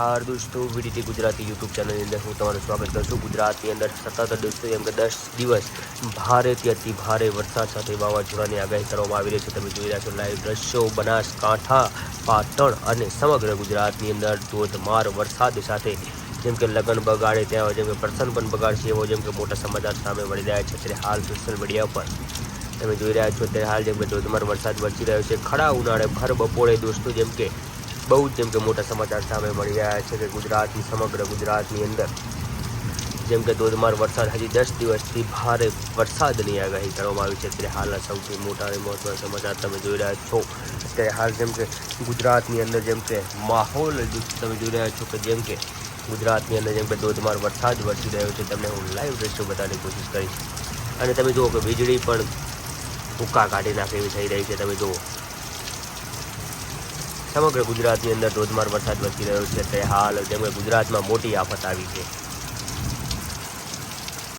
નમસ્કાર દોસ્તો, VDT Gujarati YouTube ચેનલની અંદર હું તમારું સ્વાગત કરું છું. ગુજરાતની અંદર સતત દોસ્તો એમ કે દસ દિવસ ભારેથી અતિ ભારે વરસાદ સાથે વાવાઝોડાની આગાહી કરવામાં આવી રહી છે. તમે જોઈ રહ્યા છો લાઈવ દ્રશ્યો, બનાસકાંઠા, પાટણ અને સમગ્ર ગુજરાતની અંદર ધોધમાર વરસાદ સાથે. જેમ કે લગ્ન બગાડે ત્યાં, જેમ કે પ્રસન્ન પણ બગાડશે, એવો જેમ કે મોટા સમાચાર સામે વળી રહ્યા છે. ત્યારે હાલ સોશિયલ મીડિયા પર તમે જોઈ રહ્યા છો ત્યારે હાલ જેમ કે ધોધમાર વરસાદ વરસી રહ્યો છે. ખડા ઉનાળે ભર બપોરે દોસ્તો, જેમ કે બહુ જ જેમ કે મોટા સમાચાર સામે મળી રહ્યા છે કે ગુજરાતની સમગ્ર ગુજરાતની અંદર, જેમ કે ધોધમાર વરસાદ હજી દસ દિવસથી ભારે વરસાદની આગાહી કરવામાં આવી છે. ત્યારે હાલના સૌથી મોટા અને મહત્વના સમાચાર તમે જોઈ રહ્યા છો. અત્યારે હાલ જેમ કે ગુજરાતની અંદર જેમ કે માહોલ તમે જોઈ રહ્યા છો કે જેમ કે ગુજરાતની અંદર જેમ કે ધોધમાર વરસાદ વરસી રહ્યો છે, તમને હું લાઈવ દ્રશ્યો બતાવવાની કોશિશ કરીશ. અને તમે જુઓ કે વીજળી પણ ભૂક્કા કાઢી નાખે એવી થઈ રહી છે. તમે જુઓ સમગ્ર ગુજરાતની અંદર ધોધમાર વરસાદ વરસી રહ્યો છે. તે હાલ કે ગુજરાતમાં મોટી આફત આવી છે.